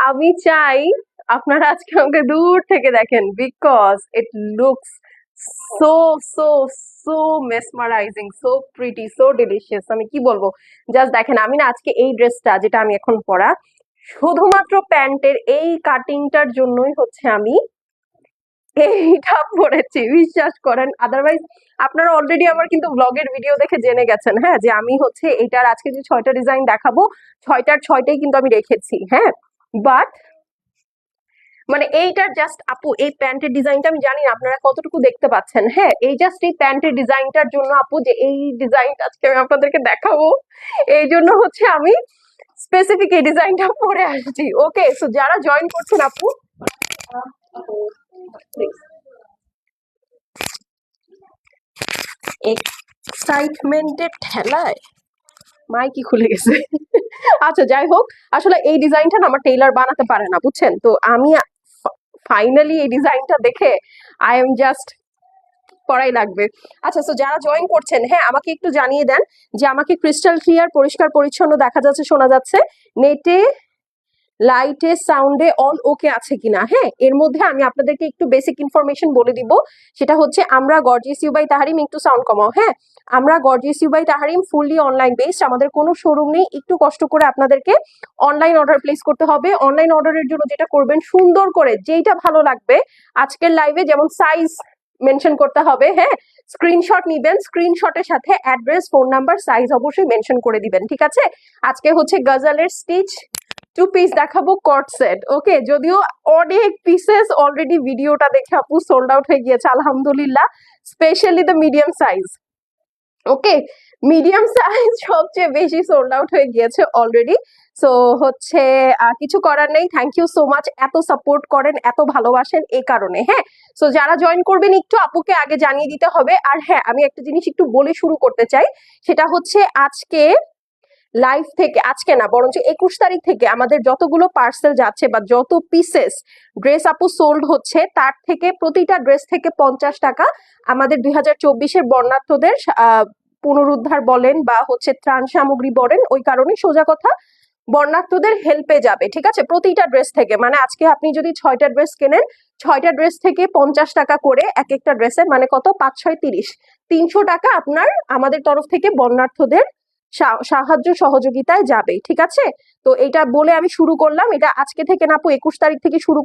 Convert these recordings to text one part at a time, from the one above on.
আমি চাই আপনারা আজকে আমাকে দূর থেকে দেখেন because it looks so so so mesmerising so pretty so delicious আমি কি বলব? জাস্ট দেখেন, আমি না আজকে এই ড্রেসটা যেটা আমি এখন পরা, শুধুমাত্র প্যান্টের এই কাটিংটার জন্যই হচ্ছে আমি এইটা পড়েছি বিশ্বাস করেন আদারওয়াইজ আপনারা অলরেডি আমার কিন্তু ব্লগের ভিডিও দেখে জেনে গেছেন হ্যাঁ? যে আমি হচ্ছে এটার আজকে যে ছয়টা ডিজাইন দেখাবো, ছয়টার ছয়টাই কিন্তু আমি রেখেছি হ্যাঁ? বাট মানে এইটার জাস্ট আপু, এই প্যান্টের ডিজাইনটা আমি জানি না, আপনারা কতটুকু দেখতে পাচ্ছেন। হ্যাঁ এই জাস্ট এই প্যান্টের ডিজাইনটার জন্য আপু, যে এই ডিজাইনটা আজকে আমি আপনাদেরকে দেখাবো, এই জন্য হচ্ছে আমি স্পেসিফিক এই ডিজাইনটা পরে আসছি। ওকে সো যারা জয়েন করছেন আপু এক্সাইটমেন্টের ঠেলায়? মাইকি খুলে গেছে। আচ্ছা যাই হোক, আসলে এই ডিজাইনটা না আমার টেইলার বানাতে পারে না, বুঝছেন? তো আমি ফাইনালি এই ডিজাইনটা দেখে আই এম জাস্ট করাই লাগবে। আচ্ছা তো যারা জয়েন করছেন হ্যাঁ আমাকে একটু জানিয়ে দেন যে আমাকে ক্রিস্টাল ক্লিয়ার পরিষ্কার, পরিচ্ছন্ন দেখা যাচ্ছে, শোনা যাচ্ছে। নেটে লাইটে সাউন্ডে অল ওকে আছে কিনা হ্যাঁ? এর মধ্যে আমি আপনাদেরকে একটু বেসিক ইনফরমেশন বলে দিব। সেটা হচ্ছে, আমরা গর্জিয়াস ইউ বাই তাহারিম একটু সাউন্ড কমাও হ্যাঁ? আমরা gorgeous you by Tahrim fully online based আমাদের কোনো শোরুম নেই। একটু কষ্ট করে আপনাদেরকে অনলাইন অর্ডার প্লেস করতে হবে। অনলাইন অর্ডারের জন্য যেটা করবেন, সুন্দর করে যেইটা ভালো লাগবে, আজকের লাইভে যেমন সাইজ মেনশন করতে হবে হ্যাঁ? স্ক্রিনশট নিবেন স্ক্রিনশটের সাথে অ্যাড্রেস ফোন নাম্বার সাইজ অবশ্যই মেনশন করে দিবেন, ঠিক আছে? আজকে হচ্ছে গজালের স্টিচ টু পিস দেখাবো কট সেট ওকে যদিও অনেক পিসেস অলরেডি ভিডিওটা দেখে আপু সোল্ড আউট হয়ে গিয়েছে, আলহামদুলিল্লাহ। Specially the medium size okay medium size সবচেয়ে বেশি সোল্ড আউট হয়ে গিয়েছে অলরেডি সো হচ্ছে কিছু করার নেই। থ্যাংক ইউ সো মাচ এত সাপোর্ট করেন, এত ভালোবাসেন এই কারণে হ্যাঁ? সো যারা জয়েন করবেন একটু আপুকে আগে জানিয়ে দিতে হবে। আর হ্যাঁ আমি একটা জিনিস একটু বলে শুরু করতে চাই। সেটা হচ্ছে আজকে লাইভ থেকে, আজকে না, বরঞ্চ একুশ তারিখ থেকে আমাদের যতগুলো পার্সেল যাচ্ছে বা যত পিসেস ড্রেস আপু সোল্ড হচ্ছে, তার থেকে প্রতিটা ড্রেস থেকে পঞ্চাশ টাকা আমাদের দুই হাজার চব্বিশের বর্ণার্থদের পুনরুদ্ধার বলেন বা হচ্ছে ত্রাণ সামগ্রী বলেন, ওই কারণে সোজা কথা বর্ণার্থদের হেল্পে যাবে, ঠিক আছে? প্রতিটা ড্রেস থেকে মানে আজকে আপনি যদি ছয়টা ড্রেস কেনেন, ছয়টা ড্রেস থেকে পঞ্চাশ টাকা করে এক একটা ড্রেসের মানে কত? পাঁচ, ছয়, তিরিশ। তিনশো টাকা আপনার আমাদের তরফ থেকে বর্ণার্থদের সাহায্য সহযোগিতায় যাবে, ঠিক আছে? তো এটা বলে আমি শুরু করলাম, এটা আজকে থেকে না আপু, একুশ তারিখ থেকে শুরু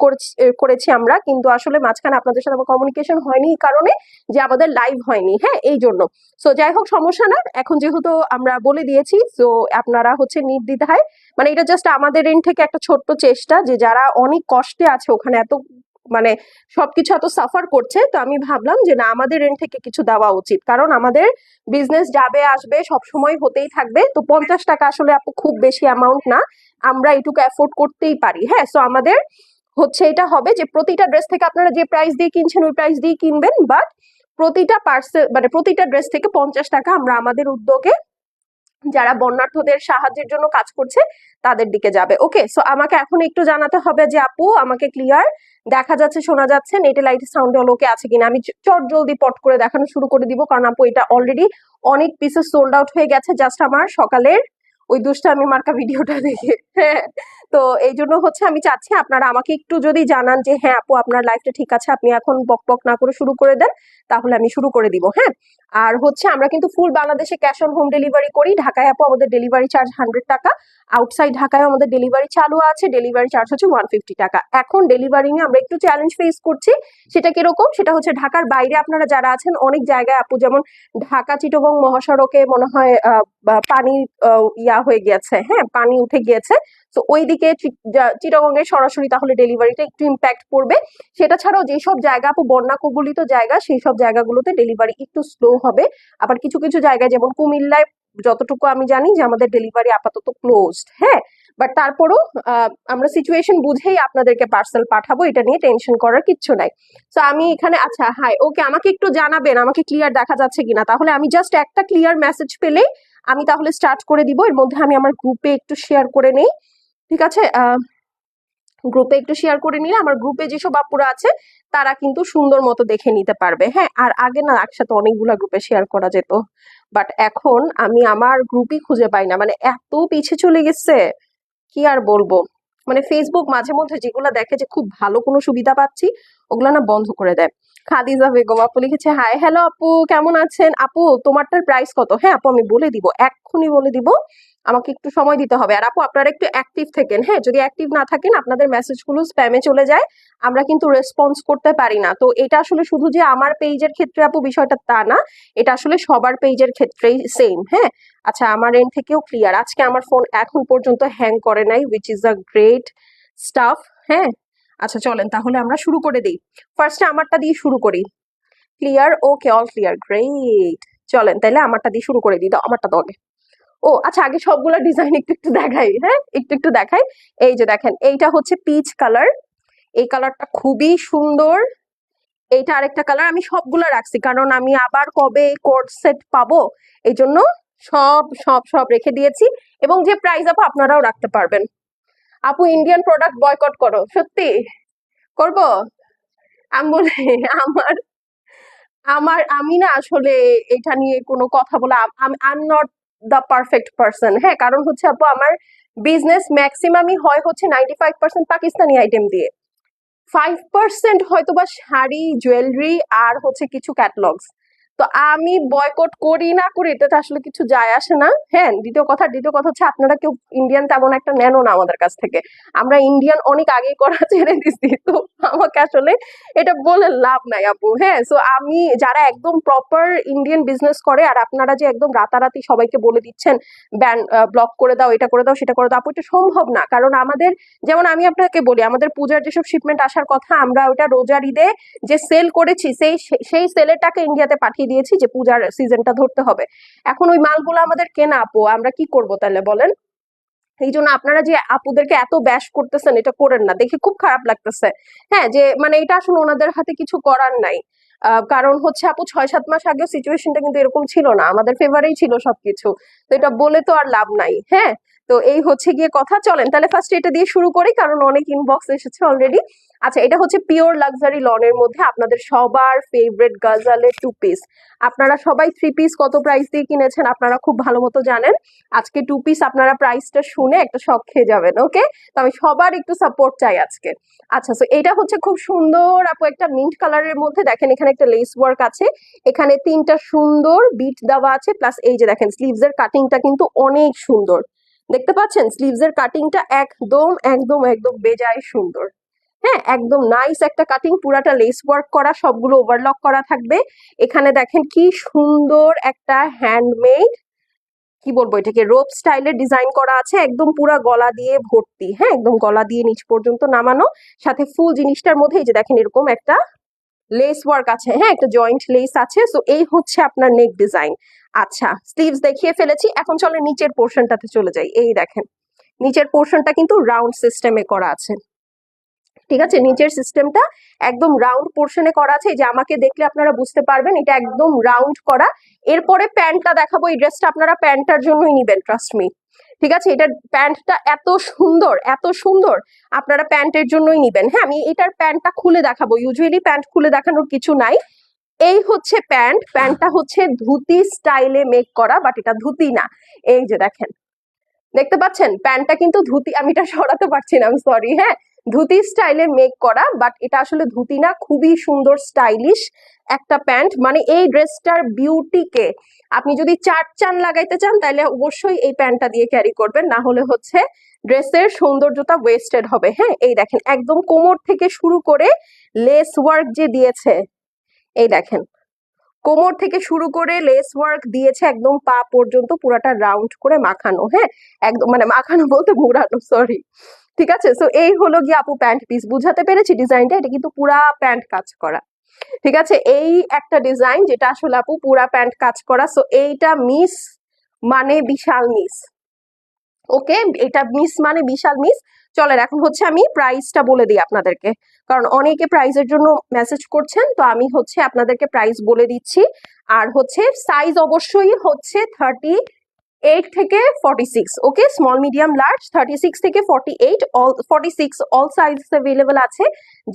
করেছি আমরা, কিন্তু আসলে মাঝখানে আপনাদের সাথে আমার কমিউনিকেশন হয়নি এই কারণে যে আমাদের লাইভ হয়নি হ্যাঁ এই জন্য। সো যাই হোক, সমস্যা না, এখন যেহেতু আমরা বলে দিয়েছি তো আপনারা হচ্ছে নির্দ্বিধায় মানে এটা জাস্ট আমাদের এন্ড থেকে একটা ছোট্ট চেষ্টা যে যারা অনেক কষ্টে আছে ওখানে, এত মানে সবকিছু এত সাফার করছে, তো আমি ভাবলাম যে না, আমাদের এন্ড থেকে কিছু দেওয়া উচিত। কারণ আমাদের বিজনেস যাবে, আসবে সব সময় হতেই থাকবে। তো পঞ্চাশ টাকা আসলে আপু খুব বেশি অ্যামাউন্ট না। আমরা এটুকু অ্যাফোর্ড করতেই পারি হ্যাঁ? সো আমাদের হচ্ছে এটা হবে যে প্রতিটা ড্রেস থেকে আপনারা যে প্রাইস দিয়ে কিনছেন, ওই প্রাইস দিয়ে কিনবেন। বাট প্রতিটা পার্সেল মানে প্রতিটা ড্রেস থেকে পঞ্চাশ টাকা আমরা আমাদের উদ্যোগে যারা বন্যার্থদের সাহায্যের জন্য কাজ করছে তাদের দিকে যাবে। ওকে সো আমাকে এখন একটু জানাতে হবে যে আপু, আমাকে ক্লিয়ার দেখা যাচ্ছে, শোনা যাচ্ছে নেটে লাইট সাউন্ড ওকে আছে কিনা? আমি চট জলদি পট করে দেখানো শুরু করে দিব, কারণ আপু, এটা অলরেডি অনেক পিসেস সোল্ড আউট হয়ে গেছে জাস্ট আমার সকালের ওই দুষ্টামি মার্কা ভিডিওটা দেখে। হ্যাঁ তো এই জন্য হচ্ছে আমি চাচ্ছি আপনারা আমাকে একটু যদি জানান যে হ্যাঁ আপু আপনার লাইফটা ঠিক আছে আপনি এখন বক বক না করে শুরু করে দেন তাহলে আমি শুরু করে দিব। হ্যাঁ আর হচ্ছে আমরা কিন্তু ফুল বাংলাদেশে ক্যাশ অন হোম ডেলিভারি করি। ঢাকায় আপু আমাদের ডেলিভারি চার্জ হান্ড্রেড টাকা। আউটসাইড ঢাকায় আমাদের ডেলিভারি চালু আছে। ডেলিভারি চার্জ হচ্ছে ওয়ান ফিফটি টাকা। এখন ডেলিভারি নিয়ে আমরা একটু চ্যালেঞ্জ ফেস করছি। সেটা কীরকম? সেটা হচ্ছে ঢাকার বাইরে আপনারা যারা আছেন অনেক জায়গায় আপু যেমন ঢাকা চিটগং মহাসড়কে মনে হয় পানি আহ, ইয়া হয়ে গিয়েছে হ্যাঁ পানি উঠে গিয়েছে। তো ওইদিকে চিটগং এর সরাসরি তাহলে ডেলিভারিটা একটু ইম্প্যাক্ট পড়বে। সেটা ছাড়াও যেসব জায়গা, আপু বন্যা কবলিত জায়গা সেই সব জায়গাগুলোতে ডেলিভারি একটু স্লো হবে। আবার কিছু কিছু জায়গায় যেমন কুমিল্লায়, যতটুকু আমি জানি যে আমাদের ডেলিভারি আপাতত ক্লোজড হ্যাঁ। বাট তারপরও আমরা সিচুয়েশন বুঝেই আপনাদেরকে পার্সেল পাঠাবো, এটা নিয়ে টেনশন করার কিচ্ছু নাই। তো আমি এখানে আচ্ছা হাই ওকে আমাকে একটু জানাবেন, আমাকে ক্লিয়ার দেখা যাচ্ছে কিনা। তাহলে আমি জাস্ট একটা ক্লিয়ার মেসেজ পেলেই আমি তাহলে স্টার্ট করে দিব, এর মধ্যে আমি আমার গ্রুপে একটু শেয়ার করে নেই, ঠিক আছে? গ্রুপে একটু শেয়ার করে নিলে আমার গ্রুপে যেসব আপুরা আছে, তারা কিন্তু সুন্দর মতো দেখে নিতে পারবে হ্যাঁ? আর আগে না, একসাথে অনেকগুলা গ্রুপে শেয়ার করা যেত বাট এখন আমি আমার গ্রুপই খুঁজে পাই না মানে এত পিছে চলে গেছে, কি আর বলব? মানে ফেসবুক মাঝে মধ্যে যেগুলো দেখে যে খুব ভালো কোনো সুবিধা পাচ্ছি, ওগুলো না বন্ধ করে দেয়। খাদিজা বেগম, আপু লিখেছে হাই হ্যালো আপু, কেমন আছেন? আপু, তোমারটার প্রাইস কত? হ্যাঁ আপু, আমি বলে দিব, এক্ষুনি বলে দিব, আমাকে একটু সময় দিতে হবে। আর আপু, আপনারা একটু অ্যাক্টিভ থাকেন হ্যাঁ যদি অ্যাক্টিভ না থাকেন, আপনাদের মেসেজগুলো স্প্যামে চলে যায়, আমরা কিন্তু রেসপন্স করতে পারি না। তো এটা আসলে শুধু যে আমার পেজের ক্ষেত্রে আপু, বিষয়টা তা না, এটা আসলে সবার পেজের ক্ষেত্রেই সেম হ্যাঁ? আচ্ছা আমার এন্ড থেকেও ক্লিয়ার আজকে আমার ফোন এখন পর্যন্ত হ্যাং করে নাই which is a great stuff হ্যাঁ? আচ্ছা চলেন তাহলে আমরা শুরু করে দিই। ফার্স্টে আমারটা দিয়ে শুরু করি। Clear okay all clear great চলেন তাহলে আমারটা দিয়ে শুরু করে দিই। দাও, আমারটা তো আগে ও আচ্ছা আগে সবগুলো ডিজাইন একটু একটু দেখাই হ্যাঁ? একটু একটু দেখাই। এই যে দেখেন, এইটা হচ্ছে পিচ কালার এই কালারটা খুবই সুন্দর। এইটা আরেকটা কালার আমি সবগুলো রাখছি, কারণ আমি আবার কবে কোড সেট পাবো এই জন্য সব সব সব রেখে দিয়েছি। এবং যে প্রাইস আপু, আপনারাও রাখতে পারবেন। আপু ইন্ডিয়ান প্রোডাক্ট বয়কট করো। সত্যি? করব? আমি বলি, আমার আমার, আমি না আসলে এটা নিয়ে কোনো কথা বলে I am not the perfect person হ্যাঁ? কারণ হচ্ছে আপু আমার বিজনেস ম্যাক্সিমামই হয় হচ্ছে ninety five percent Pakistani item দিয়ে। ফাইভ পার্সেন্ট হয়তো বা শাড়ি জুয়েলারি আর হচ্ছে কিছু ক্যাটলগস তো আমি বয়কট করি না করি এটাতে আসলে কিছু যায় আসে না। হ্যাঁ দ্বিতীয় কথা দ্বিতীয় কথা হচ্ছে আপনারা কেউ ইন্ডিয়ান তেমন একটা নেনও না আমাদের কাছ থেকে। আমরা ইন্ডিয়ান অনেক আগে করা ছেড়ে দিচ্ছি তো আমাকে আসলে এটা বলে লাভ নাই আপু। হ্যাঁ সো আমি যারা একদম প্রপার ইন্ডিয়ান বিজনেস করে, আর আপনারা যে একদম রাতারাতি সবাইকে বলে দিচ্ছেন ব্যান ব্লক করে দাও, এটা করে দাও, সেটা করে দাও আপু, এটা সম্ভব না। কারণ আমাদের, যেমন আমি আপনাকে বলি, আমাদের পূজার যেসব শিপমেন্ট আসার কথা, আমরা ওটা রোজার ঈদে যে সেল করেছি, সেই সেই সেলের টাকা ইন্ডিয়াতে পাঠিয়ে দিয়েছি যে পূজার সিজনটা ধরতে হবে। এখন ওই মালগুলো আমাদের কেনা, আপু, আমরা কি করব তাহলে বলেন? এই জন্য আপনারা যে আপুদেরকে এত ব্যাশ করতেছেন, এটা করেন না। দেখে খুব খারাপ লাগতেছে। হ্যাঁ যে মানে এটা আসলে ওনাদের হাতে কিছু করার নাই। কারণ হচ্ছে আপু ছয় সাত মাস আগেও সিচুয়েশনটা কিন্তু এরকম ছিল না। আমাদের ফেভারেই ছিল সবকিছু। তো এটা বলে তো আর লাভ নাই। হ্যাঁ তো এই হচ্ছে গিয়ে কথা। চলেন, তাহলে ফার্স্ট এটা দিয়ে শুরু করি, কারণ অনেক ইনবক্স এসেছে অলরেডি আচ্ছা এটা হচ্ছে পিওর লাক্সারি লনের মধ্যে আপনাদের সবার ফেভারিট গাজালের টু পিস আপনারা সবাই থ্রি পিস কত প্রাইস দিয়ে কিনেছেন আপনারা খুব ভালো মতো জানেন। আজকে টু পিস আপনারা প্রাইসটা শুনে একটা শখ খেয়ে যাবেন ওকে তো আমি সবার একটু সাপোর্ট চাই আজকে। আচ্ছা তো এটা হচ্ছে খুব সুন্দর আপু একটা মিন্ট কালারের মধ্যে। দেখেন, এখানে একটা লেস ওয়ার্ক আছে। এখানে তিনটা সুন্দর বিট দেওয়া আছে প্লাস এই যে দেখেন স্লিভস এর কাটিংটা কিন্তু অনেক সুন্দর। দেখতে পাচ্ছেন? স্লিভস এর কাটিংটা একদম একদম একদম বেজায় সুন্দর। হ্যাঁ একদম নাইস একটা কাটিং পুরাটা লেস ওয়ার্ক করা, সবগুলো ওভারলক করা থাকবে। এখানে দেখেন কি সুন্দর একটা হ্যান্ডমেড কি বলব এটাকে রোপ স্টাইলের ডিজাইন করা আছে। একদম পুরা গলা দিয়ে ভর্তি হ্যাঁ একদম গলা দিয়ে নিচ পর্যন্ত নামানো। সাথে ফুল জিনিসটার মধ্যে এই যে দেখেন এরকম একটা লেস ওয়ার্ক আছে হ্যাঁ একটা জয়েন্ট লেস আছে। সো এই হচ্ছে আপনার নেক ডিজাইন আচ্ছা স্লিভস দেখিয়ে ফেলেছি। এখন চলে নিচের পোর্শনটাতে চলে যাই। এই দেখেন, নিচের পোর্শনটা কিন্তু রাউন্ড সিস্টেমে করা আছে। ঠিক আছে? নিচের সিস্টেমটা একদম রাউন্ড পোর্শনে করা আছে। যে আমাকে দেখলে আপনারা বুঝতে পারবেন, এটা একদম রাউন্ড করা। এরপরে প্যান্টটা দেখাবো। এই ড্রেসটা আপনারা প্যান্টটার জন্যই নিবেন ট্রাস্ট মি ঠিক আছে? এটার প্যান্টটা এত সুন্দর এত সুন্দর, আপনারা প্যান্টের জন্যই নিবেন। হ্যাঁ আমি এটার প্যান্টটা খুলে দেখাবো। ইউজুয়ালি প্যান্ট খুলে দেখানোর কিছু নাই। এই হচ্ছে প্যান্ট। প্যান্টটা হচ্ছে ধুতি স্টাইলে মেক করা বাট এটা ধুতি না। এই যে দেখেন। দেখতে পাচ্ছেন? প্যান্টটা কিন্তু ধুতি, আমি এটা সরাতে পারছি না সরি হ্যাঁ? ধুতি স্টাইলে মেক করা বাট এটা আসলে ধুতি না, খুবই সুন্দর স্টাইলিশ একটা প্যান্ট মানে এই ড্রেসটার বিউটিকে আপনি যদি চার চান লাগাইতে চান তাহলে অবশ্যই এই প্যান্টটা দিয়ে ক্যারি করবেন। না হলে হচ্ছে ড্রেসের সৌন্দর্যতা ওয়েস্টেড হবে। হ্যাঁ এই দেখেন, একদম কোমর থেকে শুরু করে লেস ওয়ার্ক যে দিয়েছে, এই দেখেন, কোমর থেকে শুরু করে লেস ওয়ার্ক দিয়েছে একদম পা পর্যন্ত পুরাটা রাউন্ড করে মাখানো। হ্যাঁ একদম মানে মাখানো বলতে ঘোরানো সরি ঠিক আছে? সো এই হলো গিয়ে আপু প্যান্ট পিস বুঝাতে পেরেছি ডিজাইনটা এটা কিন্তু পুরা প্যান্ট কাজ করা। ঠিক আছে? এই একটা ডিজাইন যেটা আসলে আপু পুরা প্যান্ট কাজ করা। সো এইটা মিস মানে বিশাল মিস ওকে এটা মিস মানে বিশাল মিস চলেন, এখন হচ্ছে আমি প্রাইসটা বলে দিই আপনাদেরকে। কারণ অনেকে প্রাইসের জন্য মেসেজ করছেন, তো আমি হচ্ছে আপনাদেরকে প্রাইস বলে দিচ্ছি। আর হচ্ছে সাইজ অবশ্যই হচ্ছে থার্টি এইট থেকে forty six okay small medium large thirty six থেকে forty eight all forty six all size available আছে।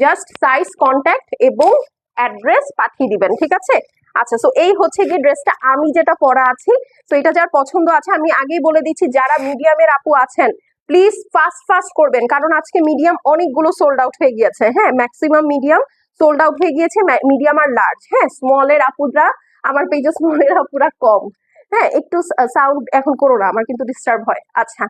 জাস্ট সাইজ কন্ট্যাক্ট এবং অ্যাড্রেস পাঠিয়ে দিবেন, ঠিক আছে? আচ্ছা সো এই হচ্ছে যে ড্রেসটা আমি যেটা পরা আছি। তো এটা যার পছন্দ আছে, আমি আগেই বলে দিচ্ছি, যারা মিডিয়ামের আপু আছেন প্লিজ ফাস্ট ফাস্ট করবেন। কারণ আজকে মিডিয়াম অনেকগুলো সোল্ড আউট হয়ে গিয়েছে হ্যাঁ? ম্যাক্সিমাম মিডিয়াম সোল্ড আউট হয়ে গিয়েছে মিডিয়াম আর লার্জ হ্যাঁ? স্মলের আপুরা, আমার পেজে স্মলের আপুরা কম। হ্যাঁ একটু সাউন্ড এখন করো না, আমার কিন্তু ডিস্টার্ব হয়। আচ্ছা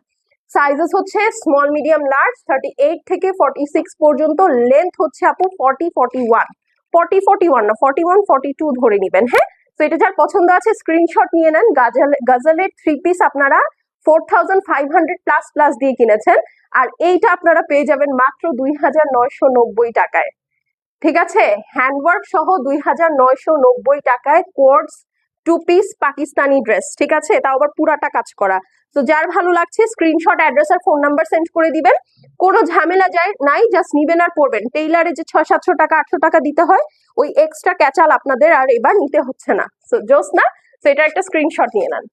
সাইজেস হচ্ছে small medium large thirty eight থেকে ফর্টি সিক্স পর্যন্ত লেন্থ হচ্ছে আপু forty forty one forty forty one না ফর্টি ওয়ান ফর্টি টু ধরে নেবেন হ্যাঁ? তো এটা যার পছন্দ আছে স্ক্রিনশট নিয়ে নেন। গাজাল, গাজালের থ্রি পিস আপনারা four thousand five hundred plus plus দিয়ে কিনেছেন। আর এইটা আপনারা পেয়ে যাবেন মাত্র দুই হাজার নয়শো নব্বই টাকায়। ঠিক আছে? হ্যান্ডওয়ার্ক সহ দুই হাজার নয়শো নব্বই টাকায় course two piece Pakistani dress ঠিক আছে? তাও আবার পুরাটা কাজ করা। তো যার ভালো লাগছে স্ক্রিনশট অ্যাড্রেস আর ফোন নাম্বার সেন্ড করে দিবেন। কোনো ঝামেলা যায় নাই জাস্ট নিবেন আর পড়বেন টেইলারে যে ছয়, সাতশো টাকা, আটশো টাকা দিতে হয়, ওই এক্সট্রা ক্যাচাল আপনাদের আর এবার নিতে হচ্ছে না। সো জোস না এটা একটা স্ক্রিনশট নিয়ে নেন।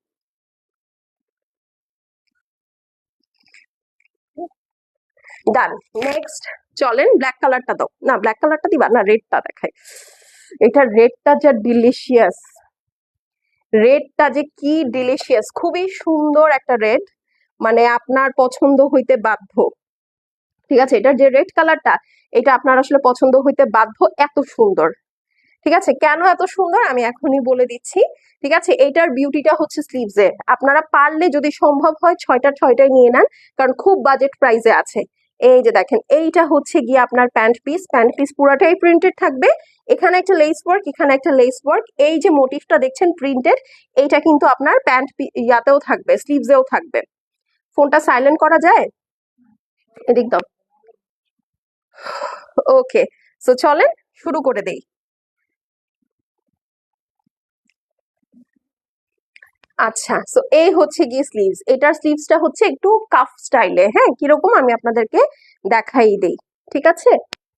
ডান নেক্সট চলেন ব্ল্যাক কালারটা দাও। না ব্ল্যাক কালারটা দিবা, না রেডটা দেখাই। এটা রেডটা যা ডিলিশিয়াস রেডটা যে কি ডিলিশিয়াস খুবই সুন্দর একটা রেড মানে আপনার পছন্দ হইতে বাধ্য। ঠিক আছে, এটার যে রেড কালারটা এটা আপনার আসলে পছন্দ হইতে বাধ্য, এত সুন্দর। ঠিক আছে, কেন এত সুন্দর? আমি এখনই বলে দিচ্ছি। ঠিক আছে এইটার বিউটিটা হচ্ছে স্লিভসে আপনারা পারলে যদি সম্ভব হয় ছয়টা ছয়টাই নিয়ে নেন, কারণ খুব বাজেট প্রাইসে আছে। এই যে দেখেন, এইটা হচ্ছে গিয়ে আপনার প্যান্ট পিস প্যান্ট পিস পুরাটাই প্রিন্টেড থাকবে। এখানে একটা লেস ওয়ার্ক এখানে একটা লেস ওয়ার্ক এই যে মোটিভটা দেখছেন প্রিন্টেড এইটা কিন্তু আপনার প্যান্ট ইয়াতেও থাকবে স্লিভসেও থাকবে। ফোনটা সাইলেন্ট করা যায়? এদিক দাও। ওকে সো চলেন, শুরু করে দেই। আচ্ছা সো এই হচ্ছে গিয়ে স্লিভস এটার স্লিভসটা হচ্ছে একটু কাফ স্টাইলে হ্যাঁ? কীরকম আমি আপনাদেরকে দেখাই দেই, ঠিক আছে?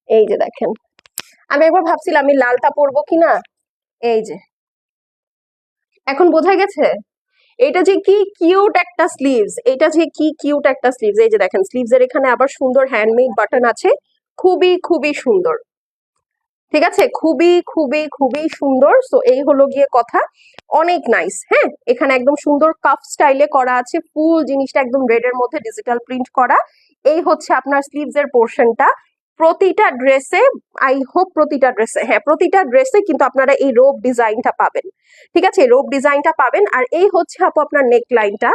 এই যে দেখেন। আমি একবার ভাবছিলাম আমি লালটা পরবো কিনা? এই যে। এখন বোঝা গেছে? এটা যে কি কিউট একটা স্লিভস এটা যে কি কিউট একটা স্লিভস এই যে দেখেন স্লিভস এর এখানে আবার সুন্দর হ্যান্ডমেড বাটন আছে। খুবই খুবই সুন্দর। ঠিক আছে? খুবই খুবই খুবই সুন্দর। সো এই হলো গিয়ে কথা। অনেক নাইস হ্যাঁ? এখানে একদম সুন্দর কাফ স্টাইলে করা আছে। ফুল জিনিসটা একদম রেড এর মধ্যে ডিজিটাল প্রিন্ট করা। এই হচ্ছে আপনার স্লিভস এর পোর্শনটা প্রতিটা ড্রেসে আই হোপ প্রতিটা ড্রেসে হ্যাঁ প্রতিটা ড্রেসে কিন্তু আপনারা এই রোব ডিজাইনটা পাবেন। ঠিক আছে? রোব ডিজাইনটা পাবেন। আর এই হচ্ছে আপু আপনার নেক লাইনটা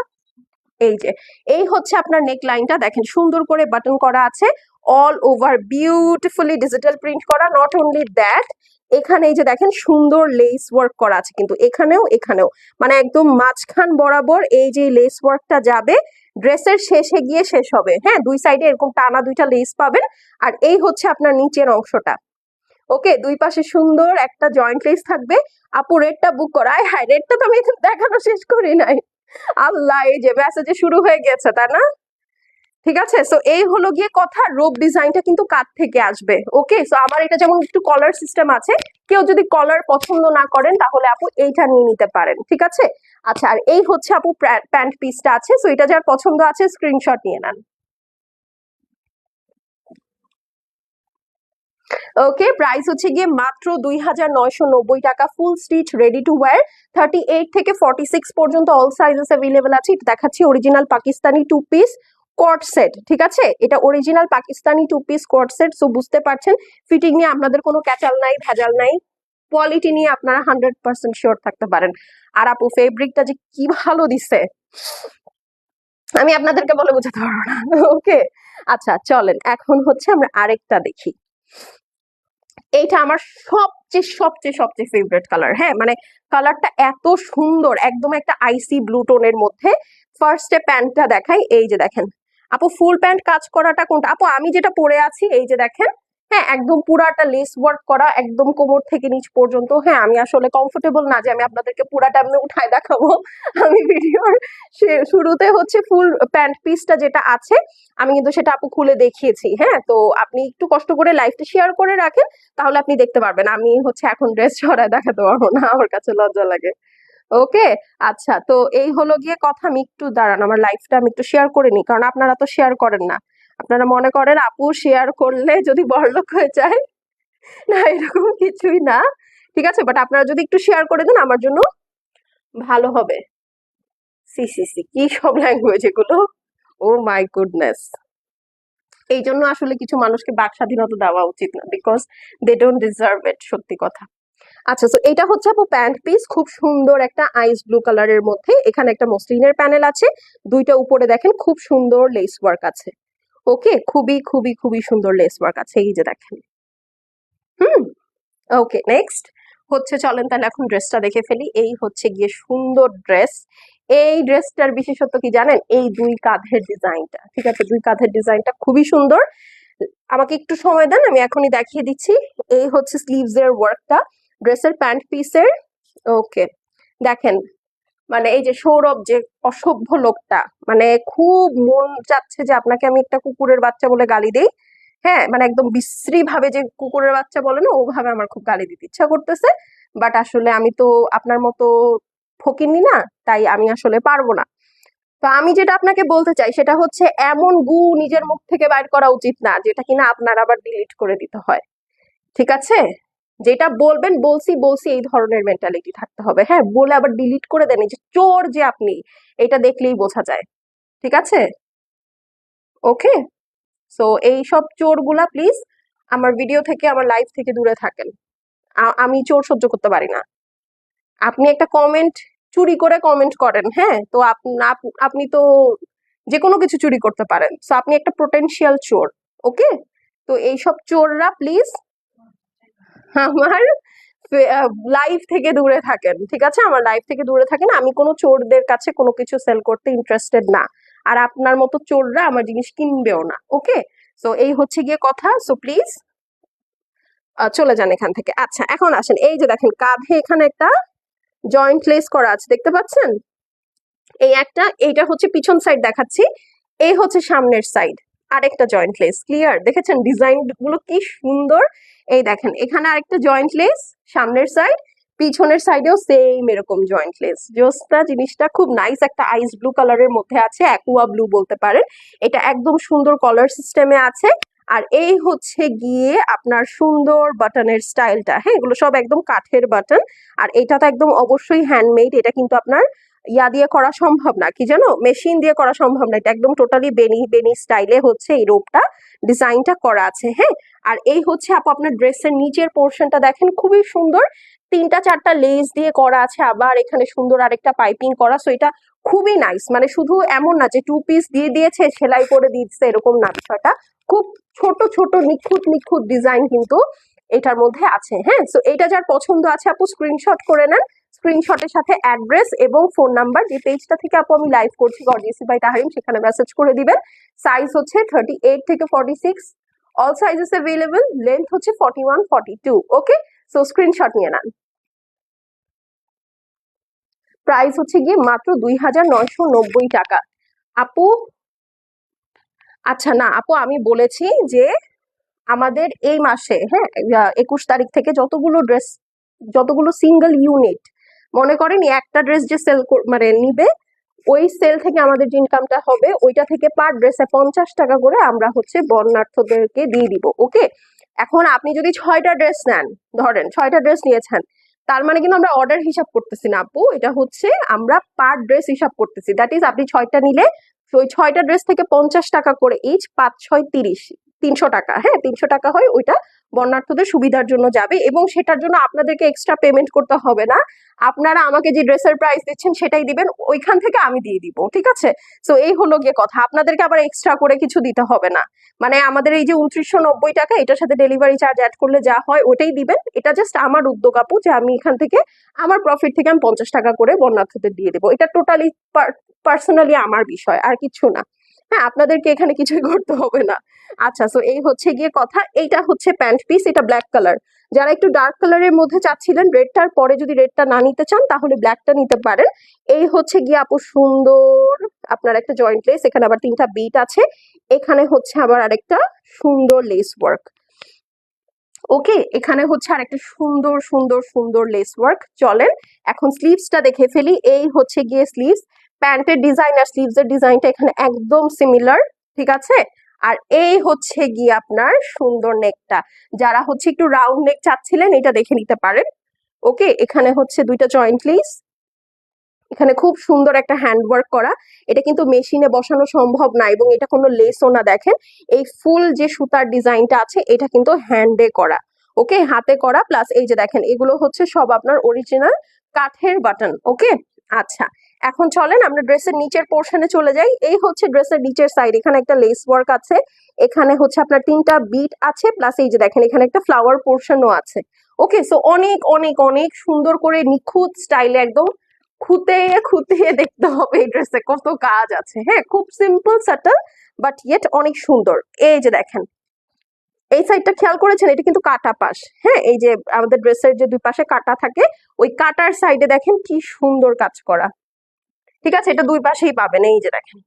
এই যে, এই হচ্ছে আপনার নেক লাইনটা দেখেন, সুন্দর করে বাটন করা আছে। All over beautifully digital print করা। নট অনলি দ্যাট এখানে এই যে দেখেন, সুন্দর লেস ওয়ার্ক করা আছে। কিন্তু এখানেও এখানেও। মানে একদম মাঝখান বরাবর এই যে লেস ওয়ার্কটা যাবে, ড্রেসের শেষে গিয়ে শেষ হবে। হ্যাঁ দুই সাইডে এরকম টানা দুইটা লেস পাবেন। আর এই হচ্ছে আপনার নিচের অংশটা। ওকে, দুই পাশে সুন্দর একটা জয়েন্ট লেস থাকবে। আপু রেডটা বুক করা। হ্যাঁ রেডটা তো আমি দেখানো শেষ করি নাই। আল্লাহ, এই যে মেসেজে শুরু হয়ে গেছে, তাই না? ঠিক আছে? সো এই হলো গিয়ে কথা রোপ ডিজাইনটা কিন্তু কাত থেকে আসবে? ওকে সো আমার এটা যেমন একটু কলার সিস্টেম আছে, কেউ যদি কলার পছন্দ না করেন, তাহলে আপু এইটা নিয়ে নিতে পারেন, ঠিক আছে? আচ্ছা আর এই হচ্ছে আপু প্যান্ট পিসটা আছে সো এটা যার পছন্দ আছে স্ক্রিনশট নিয়ে নেন। ওকে প্রাইস হচ্ছে গিয়ে মাত্র দুই হাজার নয়শো নব্বই টাকা full stitch ready to wear thirty থেকে ফর্টি পর্যন্ত অল সাইজেস অ্যাভেলেবেল আছে। এটা দেখাচ্ছি original Pakistani two piece coord set ঠিক আছে? এটা original Pakistani two piece coord set so বুঝতে পারছেন ফিটিং নিয়ে আপনাদের কোনো ক্যাচাল নাই, ভেজাল নাই। কোয়ালিটি নিয়ে আপনারা হান্ড্রেড পার্সেন্ট শিওর থাকতে পারেন। আর আপু ফেব্রিকটা যে কি ভালো দিছে? আমি আপনাদেরকে বলে বোঝাতে পারব না। ওকে আচ্ছা চলেন, এখন হচ্ছে আমরা আরেকটা দেখি। এইটা আমার সবচেয়ে সবচেয়ে সবচেয়ে ফেভারিট কালার হ্যাঁ মানে কালারটা এত সুন্দর, একদম একটা আইসি ব্লু টোনের মধ্যে। ফার্স্টে প্যান্টটা দেখাই, এই যে দেখেন। আপু ফুল প্যান্ট কাজ করাটা কোনটা? আপু, আমি যেটা পরে আছি, এই যে দেখেন। হ্যাঁ একদম পুরাটা লেস ওয়ার্ক করা একদম কোমর থেকে নিচ পর্যন্ত। হ্যাঁ আমি আসলে কমফোর্টেবল না যে আমি আপনাদেরকে পুরাটা আমি উঠায় দেখাবো। আমি ভিডিওর শুরুতে হচ্ছে ফুল প্যান্ট পিসটা যেটা আছে, আমি কিন্তু সেটা আপু খুলে দেখিয়েছি। হ্যাঁ তো আপনি একটু কষ্ট করে লাইফটা শেয়ার করে রাখেন, তাহলে আপনি দেখতে পারবেন। আমি হচ্ছে এখন ড্রেস ছড়ায় দেখাতে পারব না, আমার কাছে লজ্জা লাগে। ওকে আচ্ছা তো এই হলো গিয়ে কথা। আমি একটু দাঁড়ান, আমার লাইফটা আমি একটু শেয়ার করে নিই, কারণ আপনারা তো শেয়ার করেন না। আপনারা মনে করেন, আপু শেয়ার করলে যদি বড়লোক হয়ে যায়? না, এরকম কিছুই না। ঠিক আছে? বাট আপনারা যদি একটু শেয়ার করে দেন, আমার জন্য ভালো হবে। সি সি সি, কি সব ল্যাঙ্গুয়েজ এগুলো? ও মাই গুডনেস এই জন্য আসলে কিছু মানুষকে বাক স্বাধীনতা দেওয়া উচিত না because they don't deserve it সত্যি কথা। আচ্ছা তো এটা হচ্ছে আপু প্যান্ট পিস খুব সুন্দর একটা আইস ব্লু কালারের মধ্যে। এখানে একটা মসলিনের প্যানেল আছে। দুইটা উপরে দেখেন, খুব সুন্দর লেস ওয়ার্ক আছে। ওকে, খুবই খুবই খুবই সুন্দর লেস ওয়ার্ক আছে, এই যে দেখেন। হুম, ওকে নেক্সট হচ্ছে চলেন তাহলে এখন ড্রেসটা দেখে ফেলি। এই হচ্ছে গিয়ে সুন্দর ড্রেস এই ড্রেসটার বিশেষত্ব কি জানেন? এই দুই কাঁধের ডিজাইনটা ঠিক আছে? দুই কাঁধের ডিজাইনটা খুবই সুন্দর। আমাকে একটু সময় দেন, আমি এখনই দেখিয়ে দিচ্ছি। এই হচ্ছে স্লিভস এর ওয়ার্কটা ড্রেসের প্যান্ট পিসের ওকে, দেখেন মানে এই যে সৌরভ যে অসভ্য লোকটা মানে খুব মন চাচ্ছে যে আপনাকে আমি একটা কুকুরের বাচ্চা বলে গালি দেই। হ্যাঁ মানে একদম বিশ্রী ভাবে যে কুকুরের বাচ্চা বলে না, ওভাবে আমার খুব গালি দিতে ইচ্ছা করতেছে। বাট আসলে আমি তো আপনার মতো ফকিনি না, তাই আমি আসলে পারব না। তো আমি যেটা আপনাকে বলতে চাই, সেটা হচ্ছে এমন গু নিজের মুখ থেকে বাইর করা উচিত না, যেটা কিনা আপনার আবার ডিলিট করে দিতে হয়। ঠিক আছে? যেটা বলবেন, বলছি বলছি এই ধরনের মেন্টালিটি থাকতে হবে। হ্যাঁ বলে আবার ডিলিট করে দেন যে চোর যে আপনি, এটা দেখলেই বোঝা যায়। ঠিক আছে? ওকে সো এই সব চোরগুলা প্লিজ আমার ভিডিও থেকে, আমার লাইফ থেকে দূরে থাকেন। আমি চোর সহ্য করতে পারি না। আপনি একটা কমেন্ট চুরি করে কমেন্ট করেন হ্যাঁ? তো আপ- আপ- আপনি তো যে কোনো কিছু চুরি করতে পারেন। সো আপনি একটা পোটেনশিয়াল চোর ওকে তো এইসব চোররা প্লিজ আমার লাইফ থেকে দূরে থাকেন, ঠিক আছে? আমার লাইফ থেকে দূরে থাকেন। আমি কোনো চোরদের কাছে কোনো কিছু সেল করতে ইন্টারেস্টেড না। আর আপনার মতো চোররা আমার জিনিস কিনবেও না ওকে সো এই হচ্ছে গিয়ে কথা। সো প্লিজ চলে যান এখান থেকে। আচ্ছা এখন আসেন। এই যে দেখেন, কাঁধে এখানে একটা জয়েন্ট লেস করা আছে, দেখতে পাচ্ছেন? এই একটা, এইটা হচ্ছে পিছন সাইড দেখাচ্ছি। এই হচ্ছে সামনের সাইড আরেকটা জয়েন্ট লেস ক্লিয়ার দেখেছেন ডিজাইনগুলো কি সুন্দর? এই দেখেন, এখানে আরেকটা জয়েন্ট লেস সামনের সাইড পিছনের সাইডেও সেম এরকম জয়েন্ট লেস জোসটা জিনিসটা খুব নাইস একটা আইস ব্লু কালারের মধ্যে আছে অ্যাকুয়া ব্লু বলতে পারেন। এটা একদম সুন্দর কলার সিস্টেমে আছে। আর এই হচ্ছে গিয়ে আপনার সুন্দর বাটনের স্টাইলটা হ্যাঁ এগুলো সব একদম কাঠের বাটন আর এটা তো একদম অবশ্যই হ্যান্ডমেড এটা কিন্তু আপনার ইয়া দিয়ে করা সম্ভব না, কি জানো? মেশিন দিয়ে করা সম্ভব না, এটা একদম টোটালি বেনি বেনি স্টাইলে হচ্ছে এই রোপটা ডিজাইনটা করা আছে হ্যাঁ? আর এই হচ্ছে আপু আপনার ড্রেসের নিচের পোর্শনটা দেখেন, খুবই সুন্দর, তিনটা চারটা লেস দিয়ে করা আছে, আবার এখানে সুন্দর আরেকটা পাইপিং করা সো এটা খুবই নাইস মানে শুধু এমন না যে টু পিস দিয়ে দিয়েছে, সেলাই করে দিচ্ছে, এরকম না বিষয়টা, খুব ছোট ছোট, নিখুঁত নিখুঁত ডিজাইন কিন্তু এটার মধ্যে আছে হ্যাঁ? সো এটা যার পছন্দ আছে আপু স্ক্রিনশট করে নেন স্ক্রিনশটের সাথে অ্যাড্রেস এবং ফোন নাম্বার যে পেজটা থেকে আপু আমি লাইভ করছি গর্জিয়াসি বাই তাহারিম সেখানে মেসেজ করে দিবেন। সাইজ হচ্ছে থার্টি এইট থেকে forty six all sizes available length হচ্ছে forty one forty two okay so screenshot নিয়ে নেন। প্রাইস হচ্ছে গিয়ে মাত্র দুই হাজার নয়শো নব্বই টাকা। আপু আচ্ছা না, আপু আমি বলেছি যে আমাদের এই মাসে হ্যাঁ একুশ তারিখ থেকে যতগুলো ড্রেস যতগুলো সিঙ্গেল ইউনিট মনে করেন, একটা ড্রেস যে সেল মানে নিবে, ওই সেল থেকে আমাদের যে ইনকামটা হবে, ওইটা থেকে পার ড্রেসে পঞ্চাশ টাকা করে আমরা হচ্ছে বর্ণার্থদেরকে দিয়ে দিব ওকে এখন আপনি যদি ছয়টা ড্রেস নেন, ধরেন ছয়টা ড্রেস নিয়েছেন, তার মানে কিন্তু আমরা অর্ডার হিসাব করতেছি না, আপু। এটা হচ্ছে আমরা পার ড্রেস হিসাব করতেছি। দ্যাট ইজ আপনি ছয়টা নিলে, ওই ছয়টা ড্রেস থেকে পঞ্চাশ টাকা করে ইচ পাঁচ, ছয়, তিরিশ। তিনশো টাকা। হ্যাঁ তিনশো টাকা হয় ওইটা বর্ণার্থদের সুবিধার জন্য যাবে এবং সেটার জন্য আপনাদেরকে এক্সট্রা পেমেন্ট করতে হবে না। আপনারা আমাকে যে ড্রেসের প্রাইস দিচ্ছেন সেটাই দিবেন, ওইখান থেকে আমি দিয়ে দিব, ঠিক আছে? সো এই হলো গিয়ে কথা। আপনাদেরকে আবার এক্সট্রা করে কিছু দিতে হবে না। মানে আমাদের এই যে উনত্রিশশো নব্বই টাকা, এটার সাথে ডেলিভারি চার্জ অ্যাড করলে যা হয় ওটাই দিবেন। এটা জাস্ট আমার উদ্যোগ আপু যে আমি এখান থেকে আমার প্রফিট থেকে আমি পঞ্চাশ টাকা করে বর্ণার্থদের দিয়ে দেবো। এটা টোটালি পার্সোনালি আমার বিষয়, আর কিছু না। হ্যাঁ আপনাদেরকে এখানে কিছুই করতে হবে না। আচ্ছা সো এই হচ্ছে গিয়ে কথা। এইটা হচ্ছে প্যান্ট পিস এটা ব্ল্যাক কালার যারা একটু ডার্ক কালারের মধ্যে চাচ্ছিলেন রেডটার পরে যদি রেডটা না নিতে চান, তাহলে ব্ল্যাকটা নিতে পারেন। এই হচ্ছে গিয়ে আপু সুন্দর আপনার একটা জয়েন্ট লেস এখানে আবার তিনটা বিট আছে। এখানে হচ্ছে আবার আরেকটা সুন্দর লেস ওয়ার্ক ওকে, এখানে হচ্ছে আরেকটা সুন্দর সুন্দর সুন্দর লেস ওয়ার্ক চলেন, এখন স্লিভসটা দেখে ফেলি। এই হচ্ছে গিয়ে স্লিভস প্যান্টের ডিজাইন আর স্লিভস এর ডিজাইনটা এখানে একদম সিমিলার ঠিক আছে? আর এই হচ্ছে গিয়ে আপনার সুন্দর নেকটা যারা হচ্ছে একটু রাউন্ড নেক চাচ্ছিলেন, এটা দেখে নিতে পারেন। ওকে এখানে হচ্ছে দুইটা জয়েন্ট লেস এখানে খুব সুন্দর একটা হ্যান্ডওয়ার্ক করা। এটা কিন্তু মেশিনে বসানো সম্ভব না এবং এটা কোনো লেসও না, দেখেন। এই ফুল যে সুতার ডিজাইনটা আছে, এটা কিন্তু হ্যান্ডে করা। ওকে হাতে করা প্লাস এই যে দেখেন, এগুলো হচ্ছে সব আপনার অরিজিনাল কাঠের বাটন ওকে আচ্ছা। এখন চলেন, আমরা ড্রেসের নিচের পোর্শনে চলে যাই। এই হচ্ছে ড্রেসের নিচের সাইড এখানে একটা লেস ওয়ার্ক আছে। এখানে হচ্ছে আপনার তিনটা বিট আছে প্লাস এই যে দেখেন, এখানে একটা ফ্লাওয়ার পোর্শনও আছে। ওকে সো অনেক অনেক অনেক সুন্দর করে নিখুঁত স্টাইলে একদম খুঁতে খুঁতিয়ে দেখতে হবে এই ড্রেসে কত কাজ আছে। হ্যাঁ খুব সিম্পল সাটল বাট ইয়েট অনেক সুন্দর। এই যে দেখেন, এই সাইডটা খেয়াল করেছেন? এটা কিন্তু কাটা পাশ। হ্যাঁ এই যে আমাদের ড্রেসের যে দুই পাশে কাটা থাকে, ওই কাটার সাইডে দেখেন কি সুন্দর কাজ করা। ঠিক আছে? এটা দুই পাশেই পাবেন, এই যে দেখেন।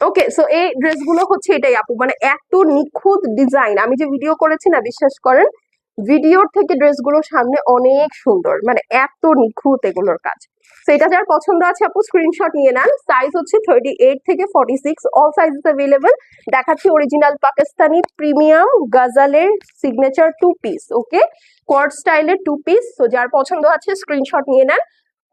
ওকে সো এই ড্রেসগুলো হচ্ছে এটাই আপু মানে এত নিখুঁত ডিজাইন আমি যে ভিডিও করেছি না, বিশ্বাস করেন ভিডিওর থেকে ড্রেসগুলো সামনে অনেক সুন্দর মানে এত নিখুঁত এগুলোর কাজ। তো এটা যার পছন্দ আছে আপু স্ক্রিনশট নিয়ে নেন। সাইজ হচ্ছে থার্টি এইট থেকে forty six all sizes available দেখাচ্ছি original Pakistani premium গাজালের signature two piece okay coord স্টাইলের টু পিস তো যার পছন্দ আছে স্ক্রিনশট নিয়ে নেন।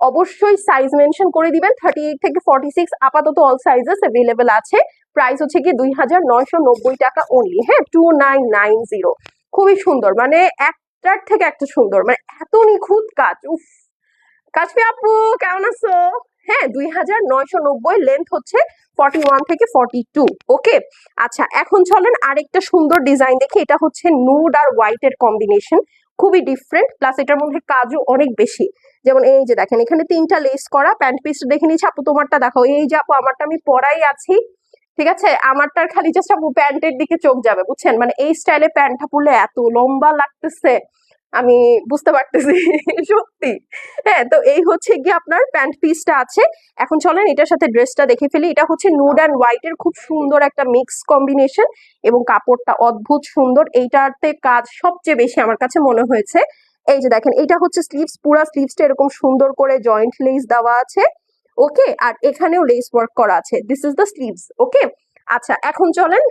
অবশ্যই সাইজ মেনশন করে দিবেন। থার্টি এইট থেকে ফর্টি সিক্স আপাতত অল সাইজেস অ্যাভেলেবেল আছে। প্রাইস হচ্ছে কি দুই হাজার নয়শো নব্বই টাকা অনলি হ্যাঁ? টু নাইন নাইন জিরো খুবই সুন্দর মানে একটার থেকে একটা সুন্দর মানে এত নিখুঁত কাজ, উফ! কাজপি আপু, কেমন আছো? হ্যাঁ দুই হাজার নয়শো নব্বই লেন্থ হচ্ছে ফর্টি ওয়ান থেকে ফর্টি টু ওকে আচ্ছা এখন চলেন আরেকটা সুন্দর ডিজাইন দেখি। এটা হচ্ছে নুড আর হোয়াইটের কম্বিনেশন খুবই ডিফারেন্ট প্লাস এটার মধ্যে কাজও অনেক বেশি। যেমন এই যে দেখেন, এখানে তিনটা লেস করা প্যান্ট পিস দেখে নিচ্ছি আপু, তোমারটা দেখো এই যে আপু, আমারটা আমি পরাই আছি, ঠিক আছে? আমারটার খালি জাস্ট আপু প্যান্টের দিকে চোখ যাবে, বুঝছেন? মানে এই স্টাইলে প্যান্টটা পরলে এত লম্বা লাগতেছে, আমি বুঝতে পারতেছি। সত্যি। হ্যাঁ তো এই হচ্ছে গিয়ে আপনার প্যান্ট পিসটা আছে। এখন চলেন, এটার সাথে ড্রেসটা দেখে ফেলি। এটা হচ্ছে নুড অ্যান্ড হোয়াইটের খুব সুন্দর একটা মিক্স কম্বিনেশন এবং কাপড়টা অদ্ভুত সুন্দর। এইটাতে কাজ সবচেয়ে বেশি আমার কাছে মনে হয়েছে। এই যে দেখেন, এটা হচ্ছে স্লিভস পুরা স্লিভসটা এরকম সুন্দর করে জয়েন্ট লেস দেওয়া আছে ওকে আর এখানেও লেস ওয়ার্ক করা আছে। This is the sleeves okay আচ্ছা এখন চলেন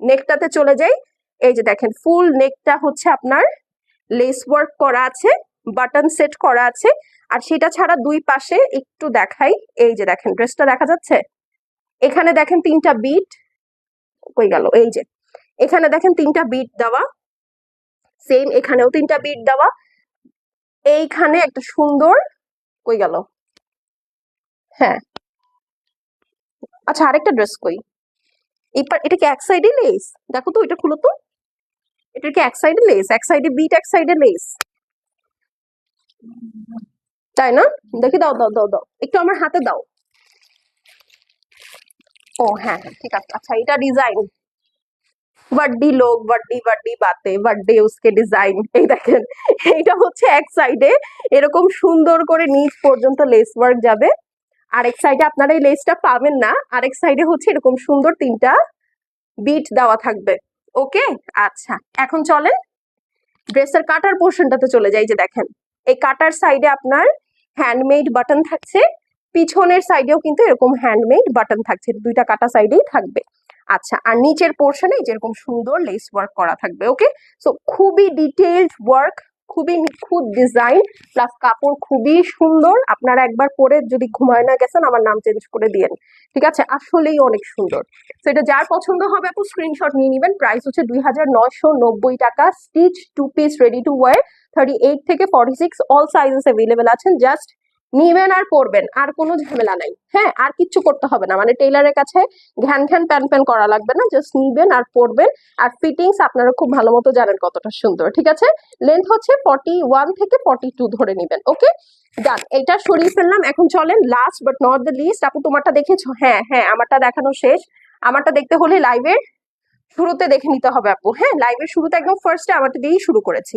নেকটাতে চলে যাই। এই যে দেখেন ফুল নেকটা হচ্ছে আপনার লেস ওয়ার্ক করা আছে বাটন সেট করা আছে। আর সেটা ছাড়া দুই পাশে একটু দেখাই। এই যে দেখেন ড্রেসটা দেখা যাচ্ছে? এখানে দেখেন তিনটা বিট কই গেল? এই যে, এখানে দেখেন তিনটা বিট দেওয়া। সেম এখানেও তিনটা বিট দেওয়া। এইখানে একটা সুন্দর কই গেল? হ্যাঁ। আচ্ছা আরেকটা ড্রেস কই। এবার এটা কি এক সাইডে লেস দেখো তো, এটা খুলো তো। এটা কি এক সাইডে লেস এক সাইডে বিট এক সাইডে লেস তাই না? দেখি দাও দাও দাও দাও। একটু আমার হাতে দাও। ও হ্যাঁ হ্যাঁ ঠিক আছে। আচ্ছা এটা ডিজাইন বড্ডি লোক বড্ডি বড্ডি বাতে বড্ডে উসকে ডিজাইন এই দেখেন এইটা হচ্ছে এক সাইডে এরকম সুন্দর করে নিচ পর্যন্ত লেস ওয়ার্ক যাবে। আরেক সাইডে আপনারা এই লেসটা পাবেন না। আরেক সাইডে হচ্ছে এরকম সুন্দর তিনটা বিট দেওয়া থাকবে। ওকে? আচ্ছা এখন চলেন। ড্রেসের কাটার পোর্শনটাতে চলে যাই যে দেখেন। এই কাটার সাইডে আপনার হ্যান্ডমেড বাটন থাকছে। পিছনের সাইডেও কিন্তু এরকম হ্যান্ডমেড বাটন থাকছে। দুইটা কাটা সাইডেই থাকবে। আচ্ছা আর নিচের পোর্শনে যেরকম সুন্দর লেস ওয়ার্ক করা থাকবে ওকে সো খুবই ডিটেইলড ওয়ার্ক খুবই নিখুঁত ডিজাইন প্লাস কাপড় খুবই সুন্দর। আপনারা একবার পরে যদি ঘুমায় না গেছেন, আমার নাম চেঞ্জ করে দিয়েন। ঠিক আছে? আসলেই অনেক সুন্দর। তো এটা যার পছন্দ হবে আপু স্ক্রিনশট নিয়ে নেবেন। প্রাইস হচ্ছে দুই হাজার নয়শো নব্বই টাকা। Stitch two piece ready to wear thirty eight থেকে forty six all sizes available আছেন। জাস্ট নিবেন আর পরবেন আর কোনো ঝামেলা নাই। হ্যাঁ আর কিচ্ছু করতে হবে না। মানে টেইলারের কাছে ঘ্যান ঘ্যান প্যান প্যান করা লাগবে না জাস্ট নিবেন আর পরবেন আর ফিটিংস আপনারা খুব ভালো মতো জানেন কতটা সুন্দর, ঠিক আছে? লেন্থ হচ্ছে ফর্টি ওয়ান থেকে ফর্টি টু ধরে নিবেন ওকে ডান এটা সরিয়ে ফেললাম। এখন চলেন last but not the least আপু, তোমারটা দেখেছ? হ্যাঁ হ্যাঁ আমারটা দেখানো শেষ। আমারটা দেখতে হলে লাইভের শুরুতে দেখে নিতে হবে আপু। হ্যাঁ লাইভের শুরুতে একদম ফার্স্টে আমারটা দিয়েই শুরু করেছি।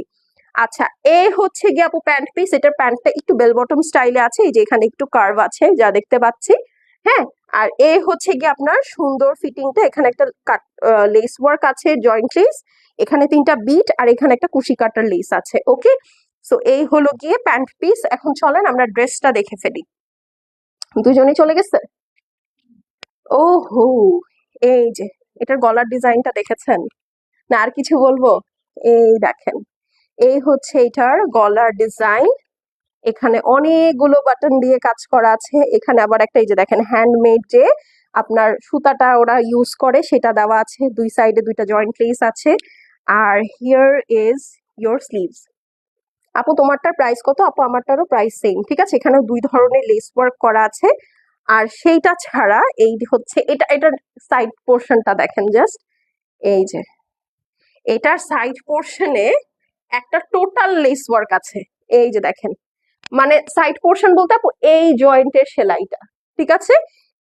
আচ্ছা এ হচ্ছে গিয়ে আপু প্যান্ট পিস এটার প্যান্টটা একটু বেল বটম স্টাইলে আছে, এই যে এখানে একটু কার্ভ আছে, যা দেখতে পাচ্ছি হ্যাঁ? আর এ হচ্ছে গিয়ে আপনার সুন্দর ফিটিংটা এখানে একটা কাট লেস ওয়ার্ক আছে জয়েন্ট লেস এখানে তিনটা বিট আর এখানে একটা কুশি কাটার লেস আছে ওকে সো এই হলো গিয়ে প্যান্ট পিস এখন চলেন আমরা ড্রেসটা দেখে ফেলি। দুজনেই চলে গেছে? ও হো এই যে, এটার গলার ডিজাইনটা দেখেছেন? না, আর কিছু বলব? এই দেখেন। এই হচ্ছে এটার গলার ডিজাইন। এখানে অনেকগুলো বাটন দিয়ে কাজ করা আছে। এখানে আবার একটা এই যে দেখেন হ্যান্ডমেড যে আপনার সুতাটা ওরা ইউজ করে, সেটা দেওয়া আছে। দুই সাইডে দুইটা জয়েন্ট লেস আছে। আর হিয়ার ইজ ইয়োর স্লিভস আপু, তোমারটার প্রাইস কত? আপু, আমারটারও প্রাইস সেম ঠিক আছে? এখানে দুই ধরনের লেস ওয়ার্ক করা আছে। আর সেইটা ছাড়া এই হচ্ছে, এটা, এটার সাইড পোর্শনটা দেখেন জাস্ট এই যে। এটার সাইড পোর্শনে একটা টোটাল লেস ওয়ার্ক আছে। এই যে দেখেন মানে সাইড পোর্শন বলতে এই জয়েন্টের সেলাইটা, ঠিক আছে?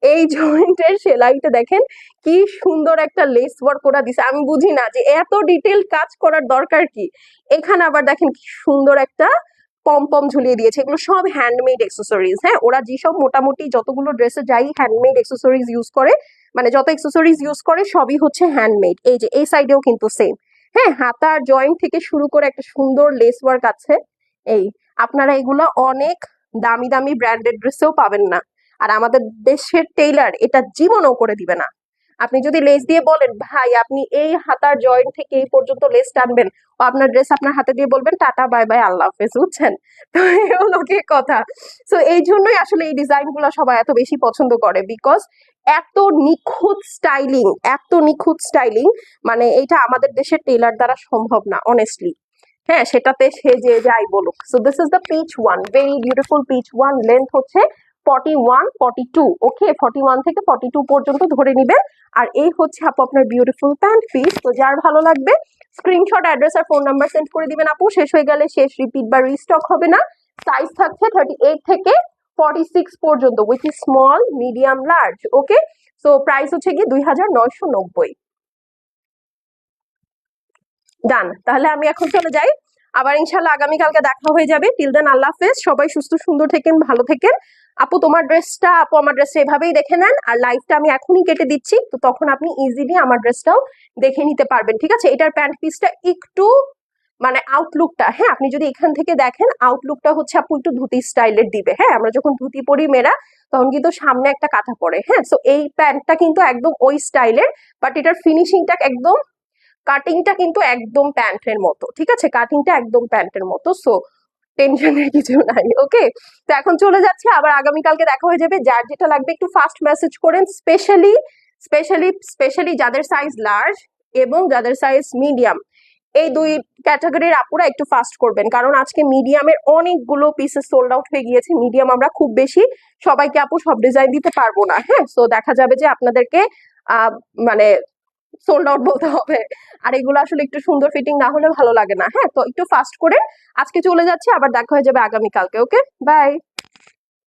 এই জয়েন্টের সেলাইটা দেখেন, কি সুন্দর একটা লেস ওয়ার্ক করা দিছে। আমি বুঝি না যে এত ডিটেল কাজ করার দরকার কি? এখানে আবার দেখেন কি সুন্দর একটা পম পম ঝুলিয়ে দিয়েছে। এগুলো সব হ্যান্ডমেড এক্সেসরিজ হ্যাঁ? ওরা যেসব মোটামুটি যতগুলো ড্রেসে যাই হ্যান্ডমেড এক্সেসরিজ ইউজ করে মানে যত এক্সেসরিজ ইউজ করে, সবই হচ্ছে হ্যান্ডমেড এই যে, এই সাইডেও কিন্তু সেম হ্যাঁ হাতার জয়েন্ট থেকে শুরু করে একটা সুন্দর লেস ওয়ার্ক আছে। এই, আপনারা এগুলো অনেক দামি দামি ব্র্যান্ডেড ড্রেসেও পাবেন না। আর আমাদের দেশের টেইলার এটা জীবনও করে দিবে না। আপনি যদি লেস দিয়ে বলেন, ভাই, আপনি এই হাতার জয়েন্ট থেকে এই পর্যন্ত লেস টানবেন, ও আপনার ড্রেস আপনার হাতে দিয়ে বলবেন, টাটা বাই বাই আল্লাহ হাফেজ, বুঝছেন? তো কি কথা। সো এই জন্যই আসলে এই ডিজাইনগুলো সবাই এত বেশি পছন্দ করে বিকজ এত নিখুঁত স্টাইলিং এত নিখুঁত স্টাইলিং মানে এটা আমাদের দেশের টেলার দ্বারা সম্ভব না অনেস্টলি হ্যাঁ সেটাতে সে যে যাই বলুক। So this is the piece one very beautiful piece one length হচ্ছে forty one forty two okay forty one থেকে টু পর্যন্ত ধরে আর এই হচ্ছে আপু আপনার বিউটিফুল প্যান্ট তো যার ভালো লাগবে স্ক্রিনশট অ্যাড্রেস আর ফোন সেন্ড করে দিবেন আপু। শেষ হয়ে গেলে শেষ রিপিট বা রিস্টক হবে না। থার্টি এইট থেকে ফর্টি সিক্স পর্যন্ত with small medium large okay so price হচ্ছে কি দুই হাজার নয়শো নব্বই। ডান তাহলে আমি এখন চলে যাই। আবার ইনশাল্লাহ আগামীকালকে দেখা হয়ে যাবে। টিল দেন আল্লাহ হাফেজ। সবাই সুস্থ, সুন্দর থেকেন, ভালো থেকেন। আপু, তোমার ড্রেসটা আপু, আমার ড্রেসটা এভাবেই দেখে নেন। আর লাইভটা আমি এখনই কেটে দিচ্ছি, তো তখন আপনি ইজিলি আমার ড্রেসটাও দেখে নিতে পারবেন, ঠিক আছে? এটার প্যান্ট পিসটা একটু মানে আউটলুকটা হ্যাঁ? আপনি যদি এখান থেকে দেখেন আউটলুকটা হচ্ছে আপু একটু ধুতি স্টাইলের দিবে হ্যাঁ? আমরা যখন ধুতি পরি মেয়েরা, তখন কিন্তু সামনে একটা কাঁথা পরে হ্যাঁ? সো এই প্যান্টটা কিন্তু একদম ওই স্টাইলের বাট এটার ফিনিশিংটা একদম কাটিংটা কিন্তু একদম প্যান্টের মতো, ঠিক আছে? কাটিংটা একদম প্যান্টের মতো সো টেনশনের কিছু নাই ওকে তো এখন চলে যাচ্ছে, আবার আগামীকালকে দেখা হয়ে যাবে, যার যেটা লাগবে একটু ফাস্ট মেসেজ করেন স্পেশালি স্পেশালি স্পেশালি যাদের সাইজ লার্জ এবং যাদের সাইজ মিডিয়াম এই দুই ক্যাটাগরির আপুরা একটু ফাস্ট করবেন, কারণ আজকে মিডিয়ামের অনেকগুলো পিসেস সোল্ড আউট হয়ে গিয়েছে মিডিয়াম আমরা খুব বেশি, সবাইকে আপু সব ডিজাইন দিতে পারব না হ্যাঁ? সো দেখা যাবে যে আপনাদেরকে মানে সোল্ড আউট বলতে হবে। আর এগুলো আসলে একটু সুন্দর ফিটিং না হলে ভালো লাগে না হ্যাঁ? তো একটু ফাস্ট করে আজকে চলে যাচ্ছি, আবার দেখা হয়ে যাবে আগামীকালকে ওকে বাই